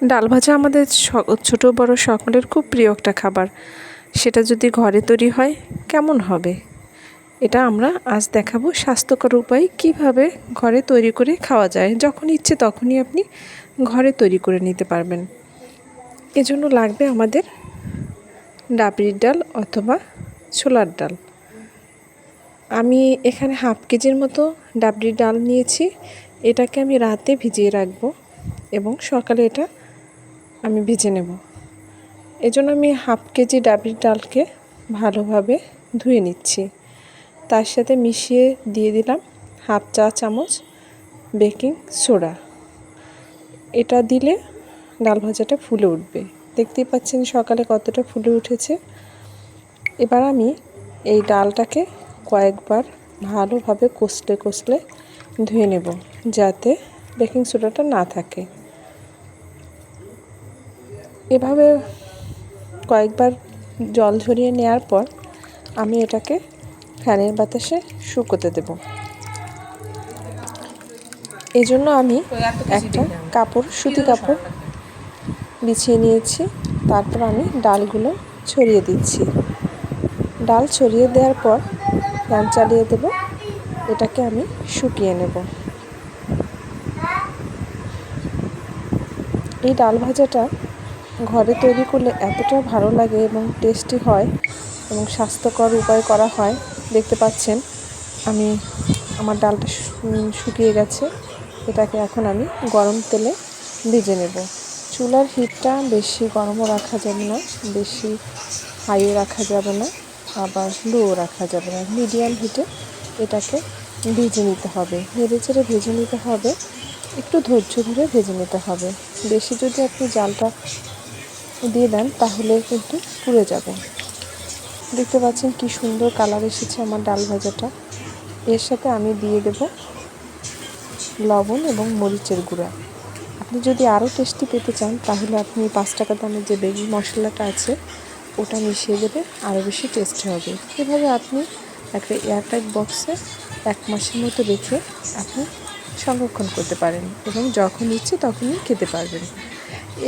ডাল ভাজা আমাদের ছোট বড় সকলের খুব প্রিয় একটা খাবার। সেটা যদি ঘরে তৈরি হয়, কেমন হবে? এটা আমরা আজ দেখাবো স্বাস্থ্যকর উপায় কীভাবে ঘরে তৈরি করে খাওয়া যায়। যখন ইচ্ছে তখনই আপনি ঘরে তৈরি করে নিতে পারবেন। এজন্য লাগবে আমাদের ডাবরির ডাল অথবা ছোলার ডাল। আমি এখানে হাফ কেজির মতো ডাবরি ডাল নিয়েছি। এটাকে আমি রাতে ভিজিয়ে রাখব এবং সকালে এটা আমি ভেজে নেব। এজন্য আমি হাফ কেজি ডাবরির ডালকে ভালোভাবে ধুয়ে নিচ্ছি। তার সাথে মিশিয়ে দিয়ে দিলাম হাফ চা চামচ বেকিং সোডা। এটা দিলে ডাল ভাজাটা ফুলে উঠবে। দেখতেই পাচ্ছেন সকালে কতটা ফুলে উঠেছে। এবার আমি এই ডালটাকে কয়েকবার ভালোভাবে কষলে কষলে ধুয়ে নেব, যাতে বেকিং সোডাটা না থাকে। এভাবে কয়েকবার জল ঝরিয়ে নেওয়ার পর আমি এটাকে ফ্যানের বাতাসে শুকোতে দেব। এজন্য আমি একটা কাপড়, সুতি কাপড় বিছিয়ে নিয়েছি। তারপর আমি ডালগুলো ছড়িয়ে দিচ্ছি। ডাল ছড়িয়ে দেওয়ার পর ফ্যান চালিয়ে দেব। এটাকে আমি শুকিয়ে নেব। এই ডাল ভাজাটা ঘরে তৈরি করলে এতটা ভালো লাগে এবং টেস্টি হয় এবং স্বাস্থ্যকর উপায় করা হয়। দেখতে পাচ্ছেন, আমি আমার ডালটা শুকিয়ে গেছে। এটাকে এখন আমি গরম তেলে ভেজে নেব। চুলার হিটটা বেশি গরমও রাখা যাবে না, বেশি হাইও রাখা যাবে না, আবার লোও রাখা যাবে না। মিডিয়াম হিটে এটাকে ভেজে নিতে হবে। নেড়ে চেড়ে ভেজে নিতে হবে, একটু ধৈর্য ধরে ভেজে নিতে হবে। বেশি যদি আপনি জালটা দিয়ে দেন, তাহলে কিন্তু পুড়ে যাবে। দেখতে পাচ্ছেন কি সুন্দর কালার এসেছে আমার ডাল ভাজাটা। এর সাথে আমি দিয়ে দেব লবণ এবং মরিচের গুঁড়া। আপনি যদি আরও টেস্টি পেতে চান, তাহলে আপনি পাঁচ টাকা দামের যে বেগুন মশলাটা আছে, ওটা মিশিয়ে দেবে, আরও বেশি টেস্ট হবে। এভাবে আপনি একটা এয়ারটাইট বক্সে এক মাসের মতো রেখে আপনি সংরক্ষণ করতে পারেন এবং যখন ইচ্ছে তখনই খেতে পারবেন।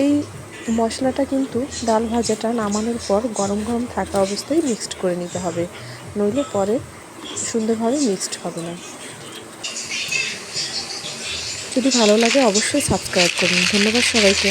এই মশলাটা কিন্তু ডাল ভাজাটা নামানোর পর গরম গরম থাকা অবস্থায় মিক্সড করে নিতে হবে। নইলে পরে সুন্দরভাবে মিক্সড হবে না। যদি ভালো লাগে অবশ্যই সাবস্ক্রাইব করুন। ধন্যবাদ সবাইকে।